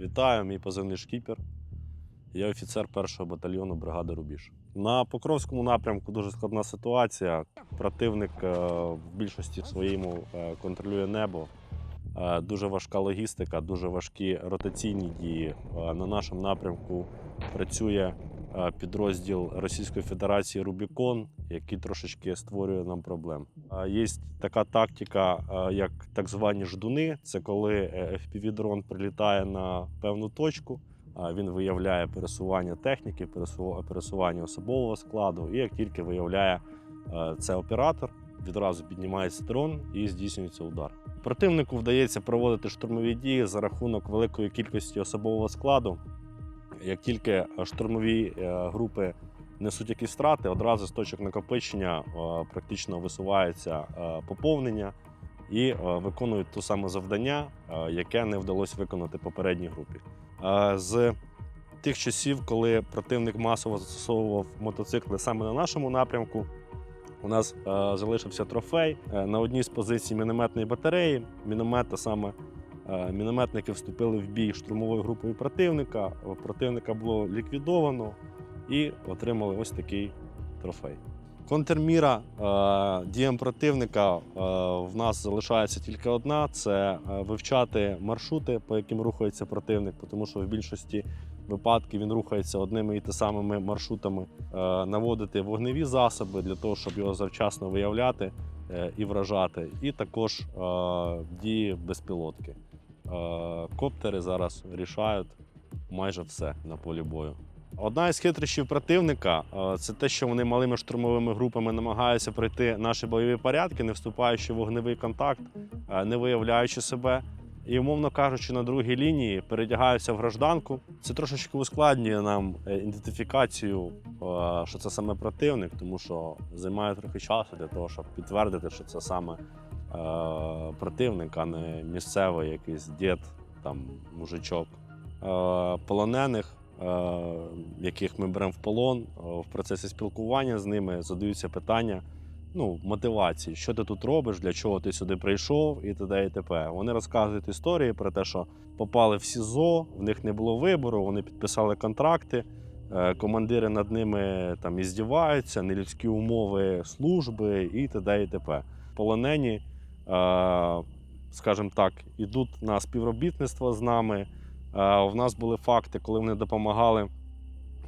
Вітаю, мій позивний шкіпер. Я офіцер першого батальйону бригади Рубіж. На Покровському напрямку дуже складна ситуація. Противник е, в більшості своєму е, контролює небо. Е, Дуже важка логістика, дуже важкі ротаційні дії. На нашому напрямку працює підрозділ Російської Федерації Рубікон, який трошечки створює нам проблем. Е, Є така тактика, е, як так звані ждуни. Це коли е, FPV-дрон прилітає на певну точку. Він виявляє пересування техніки, пересу- пересування особового складу. І як тільки виявляє е, це оператор, відразу піднімається дрон і здійснюється удар. Противнику вдається проводити штурмові дії за рахунок великої кількості особового складу. Як тільки е, штурмові е, групи несуть якісь втрати, одразу з точок накопичення е, практично висувається поповнення і виконують те саме завдання, яке не вдалося виконати попередній групі. З тих часів, коли противник масово застосовував мотоцикли саме на нашому напрямку, у нас залишився трофей на одній з позицій мінометної батареї. Міномета саме мінометники вступили в бій штурмовою групою противника. Противника було ліквідовано і отримали ось такий трофей. Контрміра е, діям противника е, в нас залишається тільки одна: це е, вивчати маршрути, по яким рухається противник, тому що в більшості випадків він рухається одними і те самими маршрутами, е, наводити вогневі засоби для того, щоб його завчасно виявляти е, і вражати, і також е, дії безпілотки. Е, Коптери зараз рішають майже все на полі бою. Одна із хитрощів противника е, це те, що вони малими штурмовими групами намагаються пройти наші бойові порядки, не вступаючи в вогневий контакт, е, не виявляючи себе. І, умовно кажучи, на другій лінії передягаються в гражданку. Це трошечки ускладнює нам ідентифікацію, що це саме противник, тому що займає трохи часу для того, щоб підтвердити, що це саме противник, а не місцевий якийсь дід, там мужичок. Е, Полонених, е, яких ми беремо в полон, е, в процесі спілкування з ними задаються питання ну, мотивації, що ти тут робиш, для чого ти сюди прийшов, і т.д. і т.п. Вони розказують історії про те, що попали в СІЗО, в них не було вибору, вони підписали контракти. Командири над ними там іздіваються, нелюдські умови служби і т.д. і т.п. Полонені, скажімо так, ідуть на співробітництво з нами. Е, В нас були факти, коли вони допомагали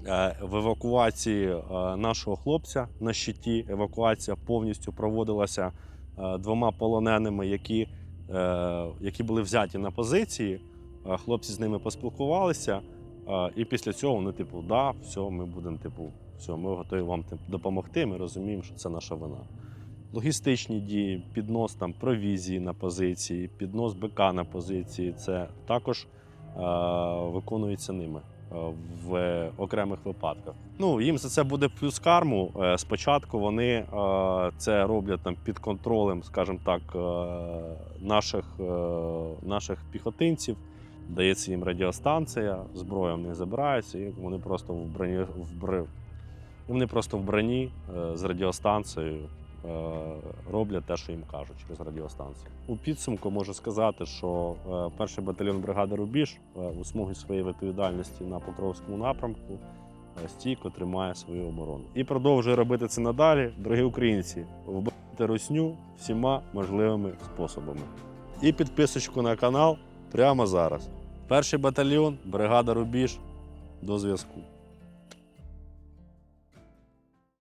е, в евакуації е, нашого хлопця на щиті. Евакуація повністю проводилася е, двома полоненими, які, е, які були взяті на позиції. Е, Хлопці з ними поспілкувалися, е, і після цього вони, типу, да, все, ми будемо, типу, все, ми готові вам допомогти. Ми розуміємо, що це наша вина. Логістичні дії, піднос там провізії на позиції, піднос БК на позиції це також е, виконується ними е, в окремих випадках. Ну, їм за це буде плюс карму. Е, Спочатку вони е, це роблять там під контролем, скажімо так, е, наших, е, наших піхотинців. Дається їм радіостанція, зброя в них забирається, і вони просто в броні в бр- вони просто в броні е, з радіостанцією роблять те, що їм кажуть через радіостанцію. У підсумку можу сказати, що е, перший батальйон бригади Рубіж е, у смугі своєї відповідальності на Покровському напрямку е, стійко тримає свою оборону. І продовжує робити це надалі, дорогі українці, вбити русню всіма можливими способами. І підписочку на канал прямо зараз. Перший батальйон, бригада Рубіж. До зв'язку.